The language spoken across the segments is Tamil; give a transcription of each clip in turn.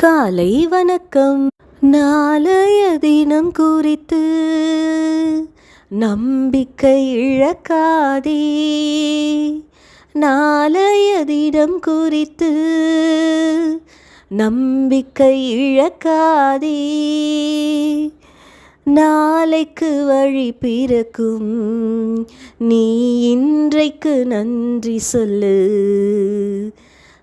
காலை வணக்கம். நாளைய தினம் குறித்து நம்பிக்கை இழக்காதே. நாளைய தினம் குறித்து நம்பிக்கை இழக்காதே. நாளைக்கு வழி பிறக்கும். நீ இன்றைக்கு நன்றி சொல்லு.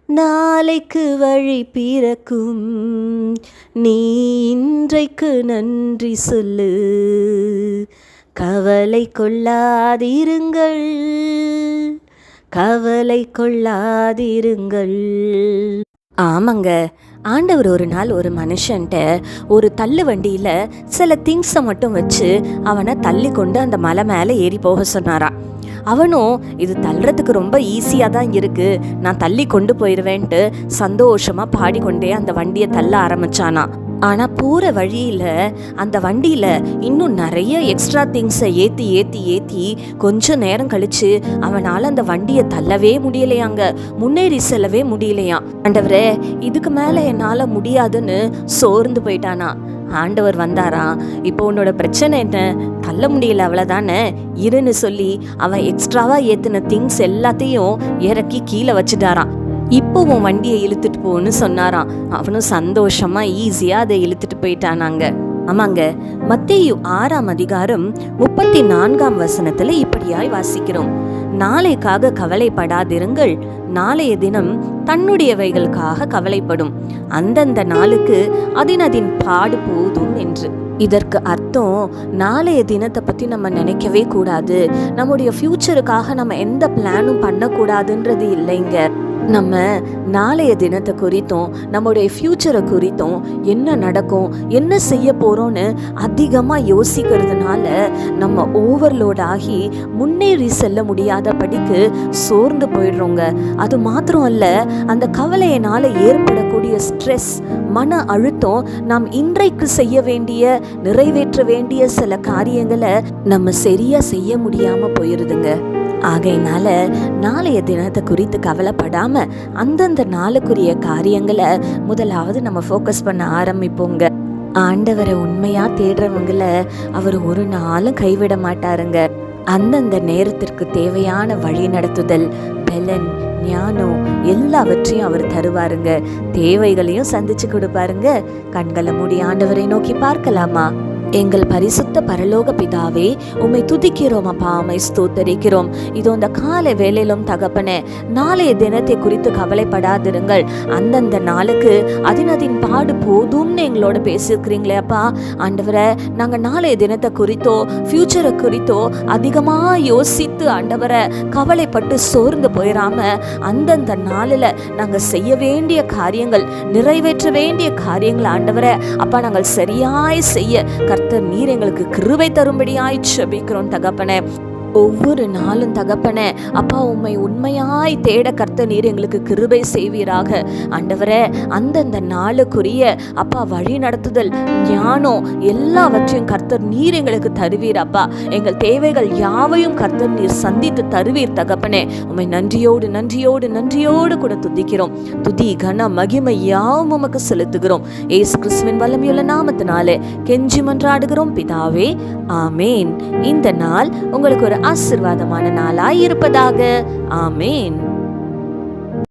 நாளைக்கு வழி பிறக்கும். நீ இன்றைக்கு நன்றி சொல்லு. கவலை கொள்ளாதிருங்கள். கவலை கொள்ளாதிருங்கள். ஆமாங்க. ஆண்டவர் ஒரு நாள் ஒரு மனுஷன்ட்ட ஒரு தள்ளு வண்டியில் சில திங்ஸை மட்டும் வச்சு அவனை தள்ளி கொண்டு அந்த மலை மேலே ஏறி போக சொன்னாரான் அவனும் இது தள்ளுறதுக்கு ரொம்ப ஈஸியாக தான் இருக்குது நான் தள்ளி கொண்டு போயிடுவேன்ட்டு சந்தோஷமாக பாடிக்கொண்டே அந்த வண்டியை தள்ள ஆரம்பிச்சானா. ஆனால் போகிற வழியில் அந்த வண்டியில் இன்னும் நிறைய எக்ஸ்ட்ரா திங்ஸை ஏற்றி ஏற்றி ஏற்றி கொஞ்சம் நேரம் கழித்து அவனால் அந்த வண்டியை தள்ளவே முடியலையாங்க. முன்னேறி செல்லவே முடியலையாம். ஆண்டவரே இதுக்கு மேலே என்னால் முடியாதுன்னு சோர்ந்து போயிட்டானா? ஆண்டவர் வந்தாராம் இப்போ உன்னோட பிரச்சனை என்ன? தள்ள முடியல அவ்வளோதானே இருன்னு சொல்லி அவன் எக்ஸ்ட்ராவாக ஏற்றின திங்ஸ் எல்லாத்தையும் இறக்கி கீழே வச்சுட்டாரான் இப்போ உன் வண்டியை இழுத்துட்டு போன்னு சொன்னாராம். அவனும் சந்தோஷமா ஈஸியா அதை இழுத்துட்டு போயிட்டானாங்க ஆமாங்க மத்தேயு ஆறாம் அதிகாரம் முப்பத்தி நான்காம் வசனத்துல இப்படியாய் வாசிக்கிறோம். நாளைக்காக கவலைப்படாதிருங்கள் நாளைய தினம் தன்னுடையவைகளுக்காக கவலைப்படும். அந்தந்த நாளுக்கு அதின் அதின் பாடு போதும் என்று. இதற்கு அர்த்தம் நாளைய தினத்தை பற்றி நம்ம நினைக்கவே கூடாது. நம்முடைய ஃப்யூச்சருக்காக நம்ம எந்த பிளானும் பண்ணக்கூடாதுன்றது இல்லைங்க. நம்ம நாளைய தினத்தை குறித்தும் நம்முடைய ஃப்யூச்சரை குறித்தும் என்ன நடக்கும் என்ன செய்ய போகிறோன்னு அதிகமாக யோசிக்கிறதுனால நம்ம ஓவர்லோட் ஆகி முன்னேறி செல்ல முடியாதபடிக்கு சோர்ந்து போயிடுறோங்க. அது மாத்திரம் அல்ல அந்த கவலையினால் ஏற்படக்கூடிய ஸ்ட்ரெஸ் மன அழுத்தம் நாம் இன்றைக்கு செய்ய வேண்டிய நிறைவேற்ற வேண்டிய சில காரியங்களை நம்ம சரியாக செய்ய முடியாமல் போயிடுதுங்க ஆகையினால நாளைய தினத்தை குறித்து கவலைப்படாம அந்தந்த நாளுக்குரிய காரியங்களை முதலாவது நம்ம ஃபோக்கஸ் பண்ண ஆரம்பிப்போங்க. ஆண்டவரை உண்மையா தேடுறவங்கள அவர் ஒரு நாளும் கைவிட மாட்டாருங்க. அந்தந்த நேரத்திற்கு தேவையான வழி நடத்துதல் பலன் ஞானம் எல்லாவற்றையும் அவர் தருவாருங்க. தேவைகளையும் சந்திச்சு கொடுப்பாருங்க. கண்களை மூடி ஆண்டவரை நோக்கி பார்க்கலாமா? எங்கள் பரிசுத்த பரலோக பிதாவே உம்மை துதிக்கிறோம் அப்பா உம்மை ஸ்தோத்தரிக்கிறோம். இதோ இந்த காலை வேலையிலும் தகப்பனே நாளைய தினத்தை குறித்து கவலைப்படாதிருங்கள். அந்தந்த நாளுக்கு அதினதின் பாடு போதும்னு எங்களோட பேசியிருக்கிறீங்களே அப்பா. ஆண்டவரை நாங்கள் நாளைய தினத்தை குறித்தோ ஃப்யூச்சரை குறித்தோ அதிகமாக யோசித்து ஆண்டவரை கவலைப்பட்டு சோர்ந்து போயிடாம அந்தந்த நாளில் நாங்கள் செய்ய வேண்டிய காரியங்கள் நிறைவேற்ற வேண்டிய காரியங்கள் ஆண்டவரை அப்பா நாங்கள் சரியாய் செய்ய கர்த்தர் நீர் எங்களுக்கு கிருபை தரும்படியாய் செபிக்கிறோம் தகப்பனே. ஒவ்வொரு நாளும் தகப்பனே அப்பா உம்மை உண்மையாய் தேட கர்த்த நீர் எங்களுக்கு கிருபை செய்வீராக. ஆண்டவரே அந்தந்த நாளுக்குரிய அப்பா வழி நடத்துதல் ஞானம் எல்லாவற்றையும் கர்த்தர் நீர் எங்களுக்கு தருவீர் அப்பா. எங்கள் தேவைகள் யாவையும் கர்த்தர் நீர் சந்தித்து தருவீர் தகப்பனே. உம்மை நன்றியோடு நன்றியோடு நன்றியோடு கூட துதிக்கிறோம். துதி கன மகிமை யாவும் உமக்கு செலுத்துகிறோம். ஏசு கிறிஸ்துவின் வல்லமையுள்ள நாமத்தினாலே கெஞ்சி மன்றாடுகிறோம் பிதாவே ஆமேன். இந்த நாள் உங்களுக்கு ஒரு ஆசிர்வாதமான நாளாய் இருப்பதாக. ஆமேன்.